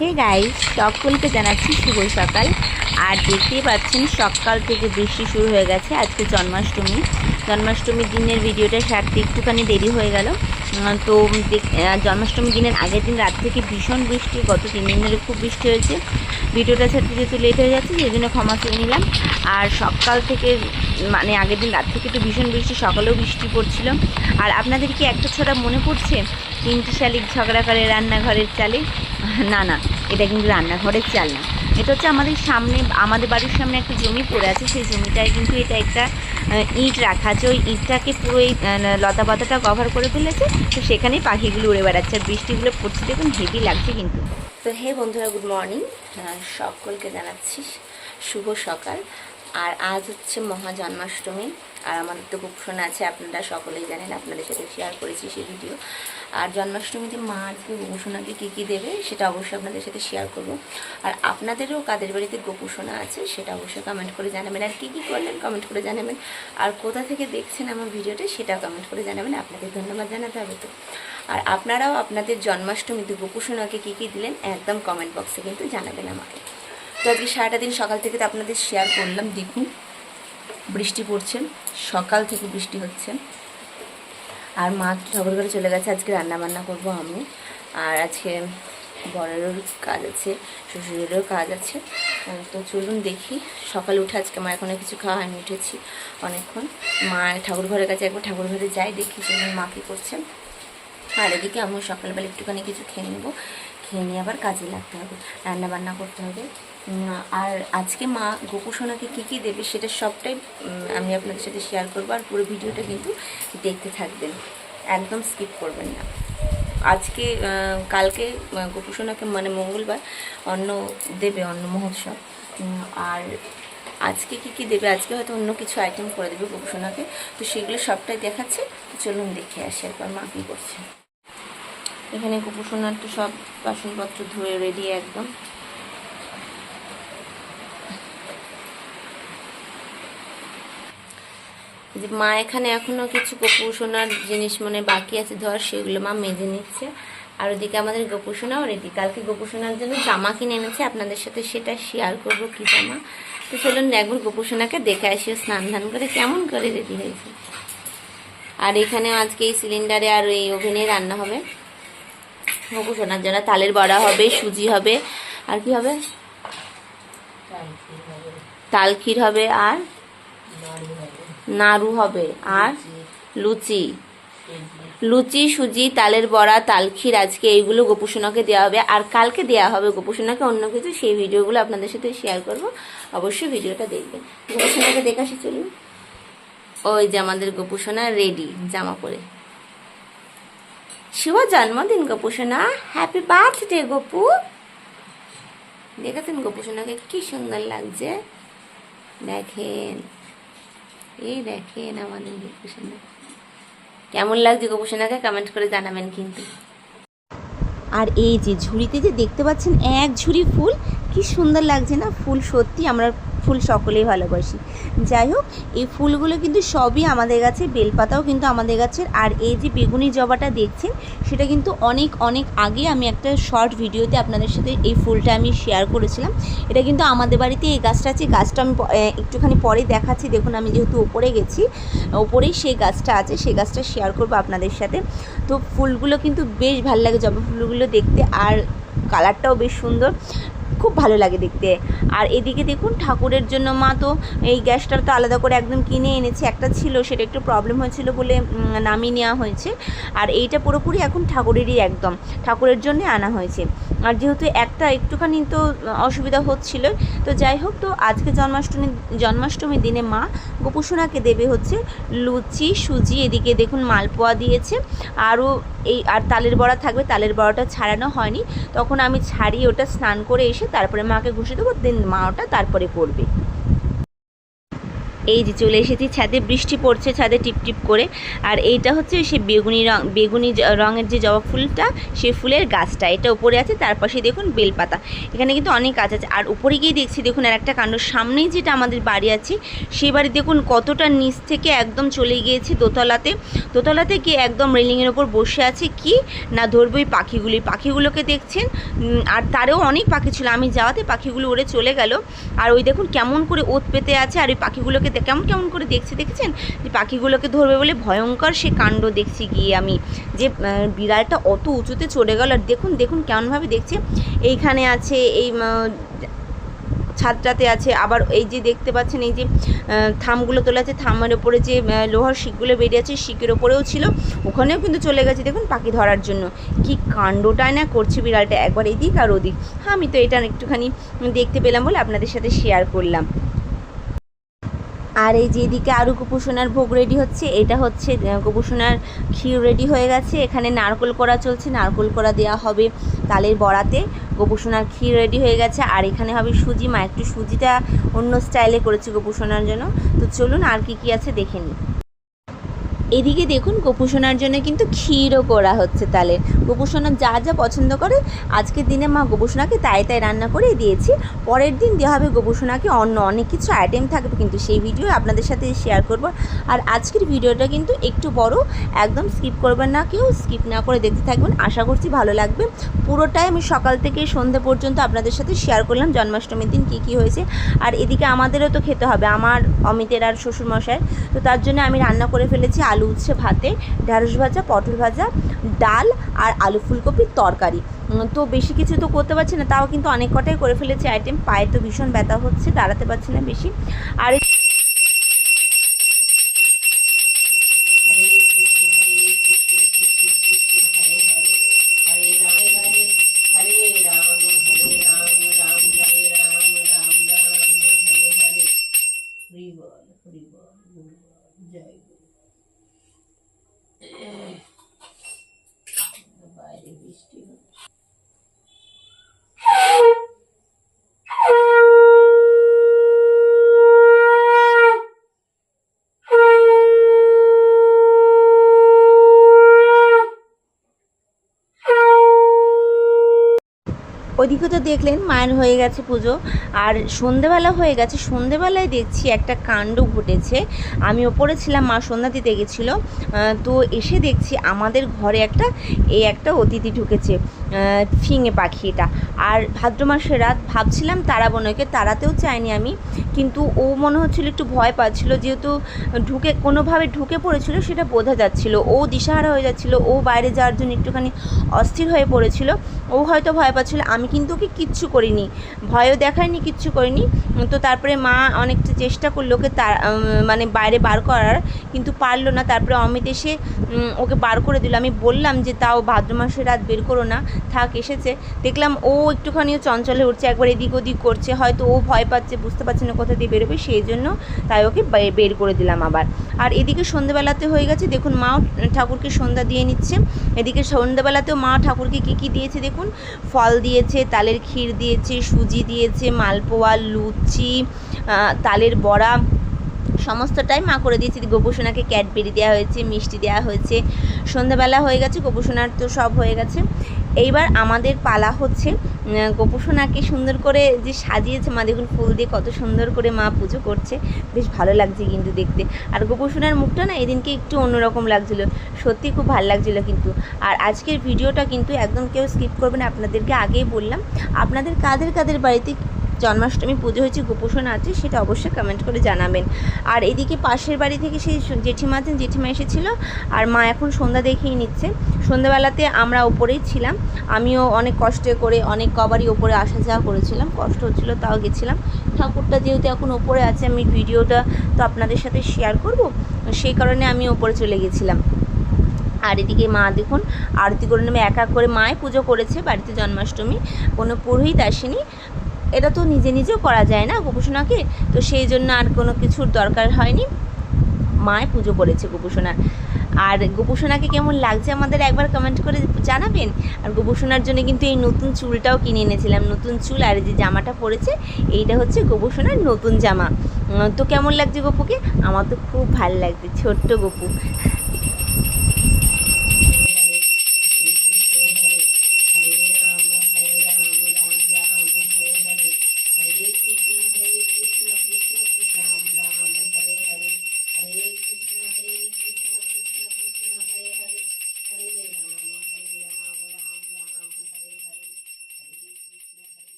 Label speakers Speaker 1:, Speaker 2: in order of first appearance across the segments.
Speaker 1: Hey guys সকলকে জানাচ্ছি শুভ সকাল। আর দেখতেই পাচ্ছেন, সকাল থেকে বৃষ্টি শুরু হয়ে গেছে। আজকে জন্মাষ্টমী। জন্মাষ্টমীর দিনের ভিডিওটা ছাড়তে একটুখানি দেরি হয়ে গেল। তো জন্মাষ্টমীর দিনের আগের দিন রাত থেকে ভীষণ বৃষ্টি। গত তিন দিন ধরে খুব বৃষ্টি হয়েছে। ভিডিওটা ছাড়তে যেহেতু লেট হয়ে যাচ্ছে, সেই জন্য ক্ষমা চেয়ে নিলাম। আর সকাল থেকে মানে আগের দিন রাত থেকে তো ভীষণ বৃষ্টি, সকালেও বৃষ্টি পড়ছিল। আর আপনাদের কি একটা ছড়া মনে পড়ছে? তিনটি শালিক ঝগড়া করে রান্নাঘরের চালে? না না, এটা কিন্তু রান্নাঘরের চাল না। এটা হচ্ছে আমাদের সামনে, আমাদের বাড়ির সামনে একটা জমি পড়ে আছে, সেই জমিটায় কিন্তু এটা একটা ইট রাখা আছে। ওই ইটটাকে পুরো এই লতা পাতাটা কভার করে ফেলেছে। তো সেখানেই পাখিগুলো উড়ে বেড়াচ্ছে। আর বৃষ্টিগুলো পড়ছে, দেখুন হেভি লাগছে কিন্তু। তো হে বন্ধুরা গুড মর্নিং সকলকে জানাচ্ছি শুভ সকাল। আর আজ হচ্ছে মহা জন্মাষ্টমী, আর আমাদের তো শোনা আছে, আপনারা সকলেই জানেন, আপনাদের সাথে শেয়ার করেছি সেই ভিডিও আর জন্মাষ্টমীতে মা আজকে গোপুসোনাকে কী কী দেবে, সেটা অবশ্যই আপনাদের সাথে শেয়ার করব। আর আপনাদেরও কাদের বাড়িতে গোপুসোনা আছে, সেটা অবশ্যই কমেন্ট করে জানাবেন। আর কী কী করলেন কমেন্ট করে জানাবেন। আর কোথা থেকে দেখছেন আমার ভিডিওটা সেটা কমেন্ট করে জানাবেন আপনাদের ধন্যবাদ জানাতে হবে তো। আর আপনারাও আপনাদের জন্মাষ্টমীতে গোপুসোনাকে কী কী দিলেন, একদম কমেন্ট বক্সে কিন্তু জানাবেন আমাকে। তো আজকে সারাটা দিন সকাল থেকে তো আপনাদের শেয়ার করলাম, দেখুন। বৃষ্টি পড়ছে, সকাল থেকে বৃষ্টি হচ্ছে। আর মা ঠাকুর ঘরে চলে গেছে, আজকে রান্না বান্না করব আমি। আর আজকে বরেরও কাজ আছে, শ্বশুরেরও কাজ আছে। তো চলুন দেখি, সকালে উঠে আজকে আমার এখনও কিছু খাওয়া হয়নি, উঠেছি অনেকক্ষণ। মা ঠাকুর ঘরের কাছে একবার ঠাকুর ঘরে যাই, দেখি চলুন মা কী করছে। আর এদিকে আমি সকালবেলা একটুখানি কিছু খেয়ে নেব, খেয়ে নিয়ে আবার কাজে লাগতে হবে রান্না বান্না করতে হবে। আর আজকে মা গোপুসোনাকে কী কী দেবে সেটা সবটাই আমি আপনাদের সাথে শেয়ার করব আর পুরো ভিডিওটা কিন্তু দেখতে থাকবেন। একদম স্কিপ করবেন না। আজকে কালকে আহ, গোপুসোনাকে মানে মঙ্গলবার অন্ন দেবে অন্ন মহোৎসব। আর আজকে কি কি দেবে? আজকে হয়তো অন্য কিছু আইটেম করে দেবে গোপুসোনাকে তো সেগুলো সবটাই দেখাচ্ছে। চলুন দেখে আসি একবার মা কী করছে। এখানে গোপুসোনার তো সব বাসনপত্র ধুয়ে রেডি একদম। যে মা এখানে এখনও কিছু গোপুসোনার জিনিস মানে বাকি আছে ধর সেগুলো মা মেজে নিচ্ছে। আর ওদিকে আমাদের গোপুসোনাও রেডি। কালকে গোপুসোনার জন্য জামা কিনে এনেছে আপনাদের সাথে সেটা শেয়ার করব কি জামা। তো চলুন একবার গোপুসোনাকে দেখে আসি স্নান ধান করে কেমন করে রেডি হয়েছে। আর এখানে আজকে এই সিলিন্ডারে আর এই ওভেনে রান্না হবে। গোপুসোনার জন্য তালের বড়া হবে সুজি হবে আর কি হবে? তাল ক্ষীর হবে। আর? নাড়ু হবে। আর লুচি। লুচি, সুজি, তালের বড়া তালক্ষীর আজকে এইগুলো গোপুসোনাকে দেওয়া হবে। আর কালকে দেওয়া হবে গোপুসোনাকে অন্য কিছু। সেই ভিডিওগুলো আপনাদের সাথে শেয়ার করব। অবশ্যই ভিডিওটা দেখবেন। গোপুসোনাকে দেখে আসি, চলুন। ওই যে আমাদের গোপুসোনা রেডি জামা পরে। শুভ জন্মদিন গোপুসোনা। Happy birthday Gopu. দেখেছেন গোপুসোনাকে? কি সুন্দর লাগছে। দেখেন। এই দেখেন আমাদের গোপুসোনা কেমন লাগছে গোপুসোনাকে কমেন্ট করে জানাবেন কিন্তু। আর এই যে ঝুড়িতে যে দেখতে পাচ্ছেন এক ঝুড়ি ফুল, কি সুন্দর লাগছে না? ফুল সত্যি আমরা ফুল সকলেই ভালোবাসি। যাই হোক, এই ফুলগুলো কিন্তু সবই আমাদের গাছে, বেলপাতাও কিন্তু আমাদের গাছের। আর এই যে বেগুনি জবাটা দেখছেন, সেটা কিন্তু অনেক অনেক আগে আমি একটা শর্ট ভিডিওতে আপনাদের সাথে এই ফুলটা আমি শেয়ার করেছিলাম। এটা কিন্তু আমাদের বাড়িতে এই গাছটা আছে। গাছটা আমি একটুখানি পরে দেখাচ্ছি। দেখুন, আমি যেহেতু ওপরে গেছি, ওপরেই সেই গাছটা আছে, সেই গাছটা শেয়ার করব আপনাদের সাথে। তো ফুলগুলো কিন্তু বেশ ভালো লাগে জবা ফুলগুলো দেখতে, আর কালারটাও বেশ সুন্দর। খুব ভালো লাগে দেখতে। আর এদিকে দেখুন ঠাকুরের জন্য মা তো এই গ্যাসটা তো আলাদা করে একদম কিনে এনেছে। একটা ছিল, সেটা একটু প্রবলেম হয়েছিল বলে নামিয়ে নেওয়া হয়েছে। আর এইটা পুরোপুরি এখন ঠাকুরেরই একদম। ঠাকুরের জন্য আনা হয়েছে। আর যেহেতু একটা একটুখানি তো অসুবিধা হচ্ছিল, তো যাই হোক, তো আজকে জন্মাষ্টমী, জন্মাষ্টমীর দিনে মা গোপুসোনাকে দেবে হচ্ছে লুচি, সুজি, এদিকে দেখুন মালপোয়া দিয়েছে। আরও এই, আর তালের বড়া থাকবে, তালের বড়াটা ছাড়ানো হয়নি। তখন আমি ছাড়িয়ে ওটা স্নান করে এসে তারপরে মাকে ঘুষে দেবো দেন মা ওটা তারপরে করবে। এই যে চলে এসেছি, ছাদে বৃষ্টি পড়ছে, ছাদে টিপ টিপ করে। আর এইটা হচ্ছে সে বেগুনি রং, বেগুনি রঙের যে জবা ফুলটা সেই ফুলের গাছটা। এটা উপরে আছে, তার পাশে দেখুন বেলপাতা। এখানে কিন্তু অনেক গাছ আছে। আর উপরে গিয়ে দেখছি, দেখুন আর একটা কাণ্ড, সামনেই যেটা আমাদের বাড়ি আছে, সেই বাড়ি দেখুন কতটা নিচ থেকে একদম চলে গিয়েছে দোতলাতে। দোতলাতে গিয়ে একদম রেলিংয়ের ওপর বসে আছে কি? না ধরবো ওই পাখিগুলি। পাখিগুলোকে দেখছেন আর তারেও অনেক পাখি ছিল। আমি যাওয়াতে পাখিগুলো উড়ে চলে গেল। আর ওই দেখুন কেমন করে ওত পেতে আছে, আর ওই পাখিগুলোকে দে- কেমন কেমন করে দেখছে দেখেছেন? যে পাখিগুলোকে ধরবে বলে ভয়ঙ্কর সে কাণ্ড দেখছি গিয়ে আমি। যে বিড়ালটা অত উঁচুতে চলে গেল। আর দেখুন দেখুন কেমনভাবে দেখছে। এইখানে আছে, এই ছাদটাতে আছে। আবার এই যে দেখতে পাচ্ছেন, এই যে থামগুলো তোলা আছে। থামের ওপরে যে লোহার শিকগুলো বেরিয়ে আছে, শিকের ওপরেও ছিল। ওখানেও কিন্তু চলে গেছে, দেখুন, পাখি ধরার জন্য। কি কাণ্ডটাই না করছে বিড়ালটা। একবার এদিক আর ওদিক। হ্যাঁ আমি তো এটা একটুখানি দেখতে পেলাম বলে আপনাদের সাথে শেয়ার করলাম। আর এই যেদিকে আরও কুপুসোনার ভোগ রেডি হচ্ছে, এটা হচ্ছে কুপুসোনার ক্ষীর রেডি হয়ে গেছে। এখানে নারকোল করা চলছে, নারকোল করা দেওয়া হবে তালের বড়াতে। গোপুসোনার ক্ষীর রেডি হয়ে গেছে, আর এখানে হবে সুজি। মা, একটু সুজিটা অন্য স্টাইলে করেছে গোপুসোনার জন্য। তো চলুন আর কি কি আছে দেখে নিই। এদিকে দেখুন গোপুসোনার জন্য কিন্তু ক্ষীরও করা হচ্ছে তালের গোপুসোনা যা যা পছন্দ করে, আজকের দিনে মা গোপুসোনাকে তাই তাই রান্না করে দিয়েছি। পরের দিন দেওয়া হবে গোপুসোনাকে অন্য অনেক কিছু আইটেম থাকবে, কিন্তু সেই ভিডিও আপনাদের সাথে শেয়ার করব। আর আজকের ভিডিওটা কিন্তু একটু বড়, একদম স্কিপ করবেন না কেউ স্কিপ না করে দেখতে থাকবেন। আশা করছি ভালো লাগবে। পুরোটাই আমি সকাল থেকে সন্ধে পর্যন্ত আপনাদের সাথে শেয়ার করলাম, জন্মাষ্টমীর দিন কী কী হয়েছে। আর এদিকে আমাদেরও তো খেতে হবে, আমার অমিতের আর শ্বশুরমশাই তো তার জন্য আমি রান্না করে ফেলেছি আলু, উচ্ছে ভাতে ঢ্যাঁড়স ভাজা, পটল ভাজা, ডাল আর আলু ফুলকপির তরকারি। তো বেশি কিছু তো করতে পারছি না, তাও কিন্তু অনেক কটাই করে ফেলেছি আইটেম পায়ে তো ভীষণ ব্যথা হচ্ছে, দাঁড়াতে পারছি না বেশি। আর ওইদিকে তো দেখলেন মায়ের হয়ে গেছে পুজো, আর সন্ধেবেলা হয়ে গেছে, সন্ধেবেলায় দেখছি একটা কাণ্ড ঘটেছে। আমি ওপরে ছিলাম, মা সন্ধ্যা দিতে গেছিল তো এসে দেখছি আমাদের ঘরে একটা, এই একটা অতিথি ঢুকেছে ফিঙে ফিঙে পাখিটা। আর ভাদ্র মাসের রাত ভাবছিলাম তারাবো নয়কে তাড়াতেও চাইনি আমি, কিন্তু ও মনে হচ্ছিল একটু ভয় পাচ্ছিল, যেহেতু ঢুকে, কোনোভাবে ঢুকে পড়েছিল সেটা বোঝা যাচ্ছিল। ও দিশাহারা হয়ে যাচ্ছিল, ও বাইরে যাওয়ার জন্য একটুখানি অস্থির হয়ে পড়েছিল, ও হয়তো ভয় পাচ্ছিল। আমি কিন্তু ওকে কিচ্ছু করিনি, ভয়ও দেখায়নি কিচ্ছু করিনি। তো তারপরে মা অনেকটা চেষ্টা করল ওকে তার মানে বাইরে বার করার, কিন্তু পারল না। তারপরে অমিত এসে ওকে বার করে দিল। আমি বললাম যে, তাও ভাদ্র মাসের রাত বের করো না। থাক, এসেছে। দেখলাম ও একটুখানিও চঞ্চল হয়ে উঠছে, একবার এদিক ওদিক করছে, হয়তো ও ভয় পাচ্ছে, বুঝতে পারছে না কোথা দিয়ে বেরোবে, সেই জন্য তাই ওকে বের করে দিলাম আবার। আর এদিকে সন্ধ্যেবেলাতে হয়ে গেছে, দেখুন মাও ঠাকুরকে সন্ধ্যা দিয়ে নিচ্ছে। এদিকে সন্ধ্যেবেলাতেও মা ঠাকুরকে কী কী দিয়েছে দেখুন? ফল দিয়েছে, তালের ক্ষীর দিয়েছে, সুজি দিয়েছে, মালপোয়া, লুচি তালের বড়া, সমস্তটাই মা করে দিয়েছে। গোপুসোনাকে ক্যাডবেরি দেওয়া হয়েছে, মিষ্টি দেওয়া হয়েছে। সন্ধ্যাবেলা হয়ে গেছে, গোপুসোনার তো সব হয়ে গেছে। এইবার আমাদের পালা হচ্ছে গোপুসোনাকে সুন্দর করে যে সাজিয়েছে মা, দেখুন ফুল দিয়ে কত সুন্দর করে মা পুজো করছে, বেশ ভালো লাগছে কিন্তু দেখতে। আর গোপুসোনার মুখটা না এদিনকে একটু অন্যরকম লাগছিল সত্যি খুব ভালো লাগছিল কিন্তু। আর আজকের ভিডিওটা কিন্তু একদম কেউ স্কিপ করবে না, আপনাদেরকে আগেই বললাম। আপনাদের কাদের কাদের বাড়িতে জন্মাষ্টমী পুজো হয়েছে, গোপোষণ আছে, সেটা অবশ্যই কমেন্ট করে জানাবেন। আর এদিকে পাশের বাড়ি থেকে সেই জেঠিমা আছেন, জেঠিমা এসেছিল, আর মা এখন সন্ধ্যা দেখেই নিচ্ছে। সন্ধ্যাবেলাতে আমরা ওপরেই ছিলাম, আমিও অনেক কষ্ট করে, অনেক কবারই ওপরে আসা যাওয়া করেছিলাম, কষ্ট হচ্ছিল, তাও গেছিলাম। ঠাকুরটা যেহেতু এখন ওপরে আছে, আমি ভিডিওটা তো আপনাদের সাথে শেয়ার করব, সেই কারণে আমি ওপরে চলে গেছিলাম। আর এদিকে মা দেখুন, আরতি করে নেমে এক এক করে মায় পুজো করেছে, বাড়িতে জন্মাষ্টমী। কোনো পুরোহিত আসেনি এটা তো নিজে নিজেও করা যায় না গোপুসোনাকে। তো সেই জন্য আর কোনো কিছুর দরকার হয়নি। মায় পুজো করেছে গোপুসোনার আর গোপুসোনাকে কেমন লাগছে আমাদের একবার কমেন্ট করে জানাবেন। আর গোপুসোনার জন্য কিন্তু এই নতুন চুলটাও কিনে এনেছিলাম। নতুন চুল আর যে জামাটা পরেছে, এইটা হচ্ছে গোপুসোনার নতুন জামা। তো কেমন লাগছে গপুকে? আমার তো খুব ভালো লাগছে, ছোট্ট গপু।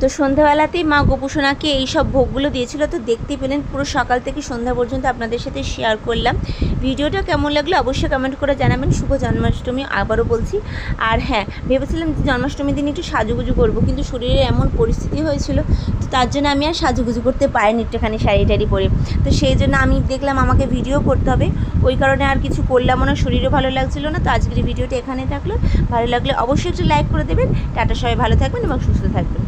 Speaker 1: তো সন্ধ্যাবেলাতেই মা গোপুসোনাকে এই সব ভোগগুলো দিয়েছিল। তো দেখতে পেলেন পুরো সকাল থেকে সন্ধ্যা পর্যন্ত আপনাদের সাথে শেয়ার করলাম। ভিডিওটা কেমন লাগল অবশ্যই কমেন্ট করে জানাবেন। শুভ জন্মাষ্টমী আবারও বলছি। আর হ্যাঁ ভেবেছিলাম যে জন্মাষ্টমীর দিন একটু সাজুগুজু করব, কিন্তু শরীরে এমন পরিস্থিতি হয়েছিল, তো তার জন্য আমি আর সাজুগুজু করতে পারিনি একটুখানি শাড়ি টাড়ি পরে। তো সেই জন্য আমি দেখলাম আমাকে ভিডিও করতে হবে। ওই কারণে আর কিছু করলাম না, শরীরও ভালো লাগছিল না। তো আজকের ভিডিওটা এখানে থাকল। ভালো লাগলে অবশ্যই একটু লাইক করে দেবেন। টাটা সবাই ভালো থাকবেন এবং সুস্থ থাকবেন।